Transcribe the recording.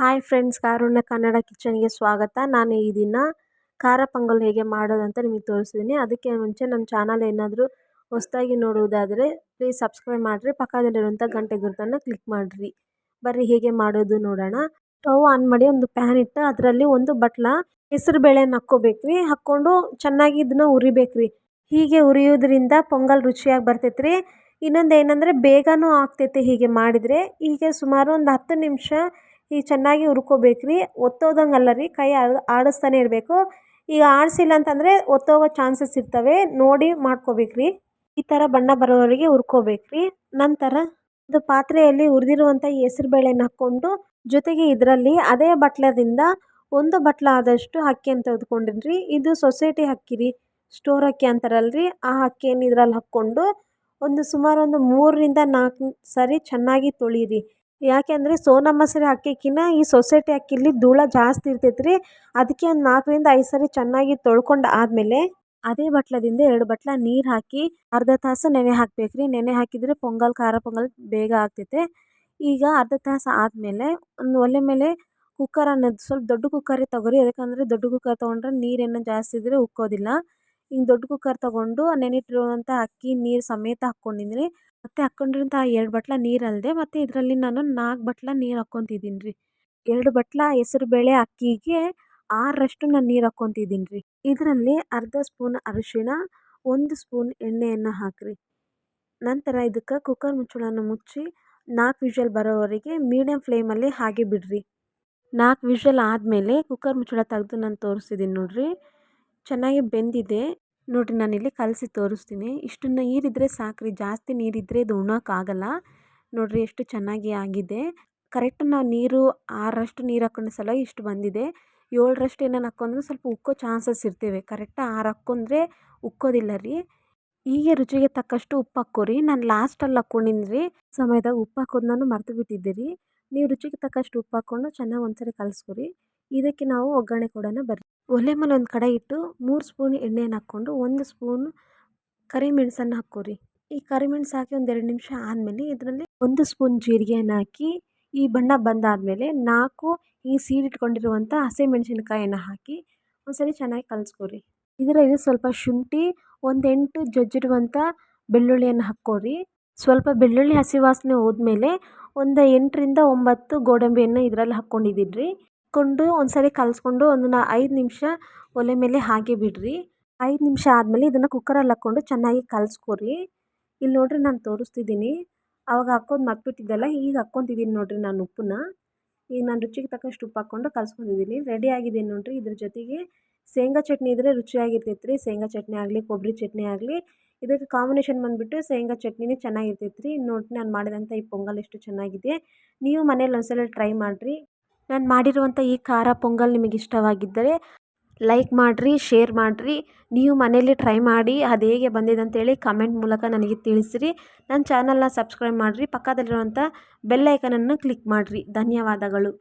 Hi friends Karunya Kannada ಕಿಚನ್ಗೆ ಸ್ವಾಗತ. ನಾನು ಈ ದಿನ ಖಾರ ಪೊಂಗಲ್ ಹೇಗೆ ಮಾಡೋದು ಅಂತ ನಿಮಗೆ ತೋರಿಸಿದ್ದೀನಿ. ಅದಕ್ಕೆ ಮುಂಚೆ ನಮ್ಮ ಚಾನಲ್ ಏನಾದರೂ ಹೊಸದಾಗಿ ನೋಡುವುದಾದರೆ ಪ್ಲೀಸ್ ಸಬ್ಸ್ಕ್ರೈಬ್ ಮಾಡಿರಿ. ಪಕ್ಕದಲ್ಲಿರುವಂಥ ಗಂಟೆ ಗುರುತನ್ನು ಕ್ಲಿಕ್ ಮಾಡಿರಿ. ಬರ್ರಿ, ಹೇಗೆ ಮಾಡೋದು ನೋಡೋಣ. ಸ್ಟವ್ ಆನ್ ಮಾಡಿ ಒಂದು ಪ್ಯಾನ್ ಇಟ್ಟು ಅದರಲ್ಲಿ ಒಂದು ಬಟ್ಲ ಹೆಸರುಬೇಳೆನ ಹಾಕ್ಕೋಬೇಕು ರೀ ಹಾಕ್ಕೊಂಡು ಚೆನ್ನಾಗಿ ಇದನ್ನ ಉರಿಬೇಕು ರೀ ಹೀಗೆ ಉರಿಯೋದ್ರಿಂದ ಪೊಂಗಲ್ ರುಚಿಯಾಗಿ ಬರ್ತೈತೆ ರೀ ಇನ್ನೊಂದು ಏನಂದರೆ ಬೇಗನೂ ಆಗ್ತೈತೆ ಹೀಗೆ ಮಾಡಿದರೆ. ಹೀಗೆ ಸುಮಾರು ಒಂದು ಹತ್ತು ನಿಮಿಷ ಈಗ ಚೆನ್ನಾಗಿ ಹುರ್ಕೋಬೇಕು ರೀ ಒತ್ತೋದಂಗೆ ಅಲ್ಲ ರೀ. ಕೈ ಆಡಿಸ್ತಾನೆ ಇರಬೇಕು. ಈಗ ಆಡಿಸಿಲ್ಲ ಅಂತಂದರೆ ಒತ್ತೋಗೋ ಚಾನ್ಸಸ್ ಇರ್ತವೆ. ನೋಡಿ ಮಾಡ್ಕೋಬೇಕು ರೀ ಈ ಥರ ಬಣ್ಣ ಬರೋವರೆಗೆ ಹುರ್ಕೋಬೇಕು ರೀ ನಂತರ ಒಂದು ಪಾತ್ರೆಯಲ್ಲಿ ಹುರಿದಿರುವಂಥ ಹೆಸರುಬೇಳೆನ ಹಾಕ್ಕೊಂಡು ಜೊತೆಗೆ ಇದರಲ್ಲಿ ಅದೇ ಬಟ್ಲದಿಂದ ಒಂದು ಬಟ್ಲ ಆದಷ್ಟು ಅಕ್ಕಿಯನ್ನು ತೆಗೆದುಕೊಂಡಿನಿ ಇದು ಸೊಸೈಟಿ ಅಕ್ಕಿ ರೀ ಸ್ಟೋರ್ ಅಕ್ಕಿ ಅಂತಾರಲ್ರಿ. ಆ ಅಕ್ಕಿಯನ್ನು ಇದ್ರಲ್ಲಿ ಹಾಕ್ಕೊಂಡು ಒಂದು ಸುಮಾರು ಒಂದು ಮೂರರಿಂದ ನಾಲ್ಕು ಸರಿ ಚೆನ್ನಾಗಿ ತೊಳೀರಿ. ಯಾಕೆಂದರೆ ಸೋನಾ ಮಸೂರಿ ಅಕ್ಕಿಕ್ಕಿಂತ ಈ ಸೊಸೈಟಿ ಅಕ್ಕಿಲಿ ಧೂಳ ಜಾಸ್ತಿ ಇರ್ತೈತೆ ರೀ ಅದಕ್ಕೆ ಒಂದು ನಾಲ್ಕರಿಂದ ಐದು ಸರಿ ಚೆನ್ನಾಗಿ ತೊಳ್ಕೊಂಡು ಆದಮೇಲೆ ಅದೇ ಬಟ್ಲದಿಂದ ಎರಡು ಬಟ್ಲ ನೀರು ಹಾಕಿ ಅರ್ಧ ತಾಸು ನೆನೆ ಹಾಕ್ಬೇಕು ರೀ ನೆನೆ ಹಾಕಿದರೆ ಪೊಂಗಲ್, ಖಾರ ಪೊಂಗಲ್ ಬೇಗ ಆಗ್ತೈತೆ. ಈಗ ಅರ್ಧ ತಾಸು ಆದಮೇಲೆ ಒಂದು ಒಲೆ ಮೇಲೆ ಕುಕ್ಕರ್ ಅನ್ನೋದು ಸ್ವಲ್ಪ ದೊಡ್ಡ ಕುಕ್ಕರೇ ತಗೋರಿ. ಯಾಕಂದರೆ ದೊಡ್ಡ ಕುಕ್ಕರ್ ತೊಗೊಂಡ್ರೆ ನೀರೇನು ಜಾಸ್ತಿ ಇದ್ದರೆ ಉಕ್ಕೋದಿಲ್ಲ. ಹಿಂಗೆ ದೊಡ್ಡ ಕುಕ್ಕರ್ ತೊಗೊಂಡು ನೆನೆಟ್ಟಿರುವಂಥ ಅಕ್ಕಿ, ನೀರು ಸಮೇತ ಹಾಕ್ಕೊಂಡಿದ್ದೀನಿ ಮತ್ತು ಹಾಕ್ಕೊಂಡಿರೋಂಥ ಎರಡು ಬಟ್ಲ ನೀರು ಅಲ್ಲದೆ ಮತ್ತು ಇದರಲ್ಲಿ ನಾನು ನಾಲ್ಕು ಬಟ್ಲ ನೀರು ಹಾಕ್ಕೊತಿದ್ದೀನಿ ರೀ ಎರಡು ಬಟ್ಲ ಹೆಸರುಬೇಳೆ ಅಕ್ಕಿಗೆ ಆರರಷ್ಟು ನಾನು ನೀರು ಹಾಕ್ಕೊತಿದ್ದೀನಿ ರೀ ಇದರಲ್ಲಿ ಅರ್ಧ ಸ್ಪೂನ್ ಅರಿಶಿಣ, ಒಂದು ಸ್ಪೂನ್ ಎಣ್ಣೆಯನ್ನು ಹಾಕಿರಿ. ನಂತರ ಇದಕ್ಕೆ ಕುಕ್ಕರ್ ಮುಚ್ಚಳನ ಮುಚ್ಚಿ ನಾಲ್ಕು ವಿಷಲ್ ಬರೋವರೆಗೆ ಮೀಡಿಯಮ್ ಫ್ಲೇಮಲ್ಲಿ ಹಾಗೆ ಬಿಡ್ರಿ. ನಾಲ್ಕು ವಿಷಲ್ ಆದಮೇಲೆ ಕುಕ್ಕರ್ ಮುಚ್ಚಳ ತೆಗೆದು ನಾನು ತೋರಿಸಿದ್ದೀನಿ ನೋಡಿರಿ. ಚೆನ್ನಾಗಿ ಬೆಂದಿದೆ. ನೋಡಿರಿ ನಾನಿಲ್ಲಿ ಕಲಸಿ ತೋರಿಸ್ತೀನಿ. ಇಷ್ಟು ನೀರಿದ್ದರೆ ಸಾಕ್ರಿ. ಜಾಸ್ತಿ ನೀರಿದ್ದರೆ ಇದು ಉಣ್ಣೋಕ್ಕಾಗಲ್ಲ ನೋಡಿರಿ ಎಷ್ಟು ಚೆನ್ನಾಗಿ ಆಗಿದೆ. ಕರೆಕ್ಟ್ ನಾವು ನೀರು ಆರಷ್ಟು ನೀರು ಹಾಕ್ಕೊಂಡ ಸಲ ಇಷ್ಟು ಬಂದಿದೆ. ಏಳರಷ್ಟು ಏನೇನು ಹಾಕೊಂಡ್ರೆ ಸ್ವಲ್ಪ ಉಕ್ಕೋ ಚಾನ್ಸಸ್ ಇರ್ತೇವೆ. ಕರೆಕ್ಟ್ ಆರು ಹಾಕ್ಕೊಂಡ್ರೆ ಉಕ್ಕೋದಿಲ್ಲ ರೀ. ಹೀಗೆ ರುಚಿಗೆ ತಕ್ಕಷ್ಟು ಉಪ್ಪು ಹಾಕೋರಿ. ನಾನು ಲಾಸ್ಟಲ್ಲಿ ಹಾಕ್ಕೊಂಡಿನಿ ಸಮಯದಾಗ ಉಪ್ಪು ಹಾಕೋದು ನಾನು ಮರ್ತು ಬಿಟ್ಟಿದ್ದೆ ರೀ. ನೀವು ರುಚಿಗೆ ತಕ್ಕಷ್ಟು ಉಪ್ಪು ಹಾಕ್ಕೊಂಡು ಚೆನ್ನಾಗಿ ಒಂದ್ಸರಿ ಕಲಿಸ್ಕೊರಿ. ಇದಕ್ಕೆ ನಾವು ಒಗ್ಗರಣೆ ಕೊಡೋಣ ಬರ್ರಿ ಒಲೆ ಮೇಲೆ ಒಂದು ಕಡೆ ಇಟ್ಟು ಮೂರು ಸ್ಪೂನ್ ಎಣ್ಣೆನ ಹಾಕ್ಕೊಂಡು ಒಂದು ಸ್ಪೂನ್ ಕರಿಮೆಣಸನ್ನು ಹಾಕ್ಕೋರಿ. ಈ ಕರಿಮೆಣಸು ಹಾಕಿ ಒಂದು ಎರಡು ನಿಮಿಷ ಆದಮೇಲೆ ಇದರಲ್ಲಿ ಒಂದು ಸ್ಪೂನ್ ಜೀರಿಗೆಯನ್ನು ಹಾಕಿ ಈ ಬಣ್ಣ ಬಂದಾದಮೇಲೆ ನಾಲ್ಕು ಈ ಸೀಡಿಟ್ಕೊಂಡಿರುವಂಥ ಹಸಿಮೆಣಸಿನ್ಕಾಯನ್ನು ಹಾಕಿ ಒಂದ್ಸರಿ ಚೆನ್ನಾಗಿ ಕಲಿಸ್ಕೊರಿ. ಇದರಲ್ಲಿ ಸ್ವಲ್ಪ ಶುಂಠಿ ಒಂದೆಂಟು ಜಜ್ಜಿರುವಂಥ ಬೆಳ್ಳುಳ್ಳಿಯನ್ನು ಹಾಕ್ಕೊರಿ. ಸ್ವಲ್ಪ ಬೆಳ್ಳುಳ್ಳಿ ಹಸಿ ವಾಸನೆ ಹೋದ್ಮೇಲೆ ಒಂದು ಎಂಟರಿಂದ ಒಂಬತ್ತು ಗೋಡಂಬಿಯನ್ನು ಇದರಲ್ಲಿ ಹಾಕ್ಕೊಂಡಿದ್ದೀನಿ ರೀ ಹಾಕ್ಕೊಂಡು ಒಂದ್ಸರಿ ಕಲಿಸ್ಕೊಂಡು ಒಂದು ಐದು ನಿಮಿಷ ಒಲೆ ಮೇಲೆ ಹಾಗೆ ಬಿಡಿರಿ. ಐದು ನಿಮಿಷ ಆದಮೇಲೆ ಇದನ್ನು ಕುಕ್ಕರಲ್ಲಿ ಹಾಕ್ಕೊಂಡು ಚೆನ್ನಾಗಿ ಕಲಿಸ್ಕೊರಿ. ಇಲ್ಲಿ ನೋಡ್ರಿ ನಾನು ತೋರಿಸ್ತಿದ್ದೀನಿ ಆವಾಗ ಹಾಕೋದು ಮರ್ತ್ಬಿಟ್ಟಿದ್ದೆಲ್ಲ ಈಗ ಹಾಕ್ಕೊತಿದ್ದೀನಿ ನೋಡಿರಿ ನಾನು ಉಪ್ಪನ್ನ. ಈಗ ನಾನು ರುಚಿಗೆ ತಕ್ಕಷ್ಟು ಉಪ್ಪು ಹಾಕ್ಕೊಂಡು ಕಲಿಸ್ಕೊಂಡಿದ್ದೀನಿ ರೆಡಿ ಆಗಿದೆ ನೋಡಿರಿ. ಇದ್ರ ಜೊತೆಗೆ ಶೇಂಗಾ ಚಟ್ನಿ ಇದ್ದರೆ ರುಚಿಯಾಗಿರ್ತೈತೆ ರೀ ಶೇಂಗಾ ಚಟ್ನಿ ಆಗಲಿ ಕೊಬ್ಬರಿ ಚಟ್ನಿ ಆಗಲಿ, ಇದಕ್ಕೆ ಕಾಂಬಿನೇಷನ್ ಬಂದುಬಿಟ್ಟು ಶೇಂಗಾ ಚಟ್ನಿನೇ ಚೆನ್ನಾಗಿರ್ತೈತೆ ರೀ ನೋಡಿ ನಾನು ಮಾಡಿದಂಥ ಈ ಪೊಂಗಲ್ ಎಷ್ಟು ಚೆನ್ನಾಗಿದೆ. ನೀವು ಮನೇಲಿ ಒಂದ್ಸಲ ಟ್ರೈ ಮಾಡಿರಿ. ನಾನು ಮಾಡಿರುವಂಥ ಈ ಖಾರ ಪೊಂಗಲ್ ನಿಮಗೆ ಇಷ್ಟವಾಗಿದ್ದರೆ ಲೈಕ್ ಮಾಡಿರಿ ಶೇರ್ ಮಾಡಿರಿ. ನೀವು ಮನೇಲಿ ಟ್ರೈ ಮಾಡಿ ಅದು ಹೇಗೆ ಬಂದಿದೆ ಅಂತೇಳಿ ಕಮೆಂಟ್ ಮೂಲಕ ನನಗೆ ತಿಳಿಸಿರಿ. ನನ್ನ ಚಾನಲ್ನ ಸಬ್ಸ್ಕ್ರೈಬ್ ಮಾಡಿರಿ. ಪಕ್ಕದಲ್ಲಿರುವಂಥ ಬೆಲ್ಲೈಕನನ್ನು ಕ್ಲಿಕ್ ಮಾಡಿರಿ. ಧನ್ಯವಾದಗಳು.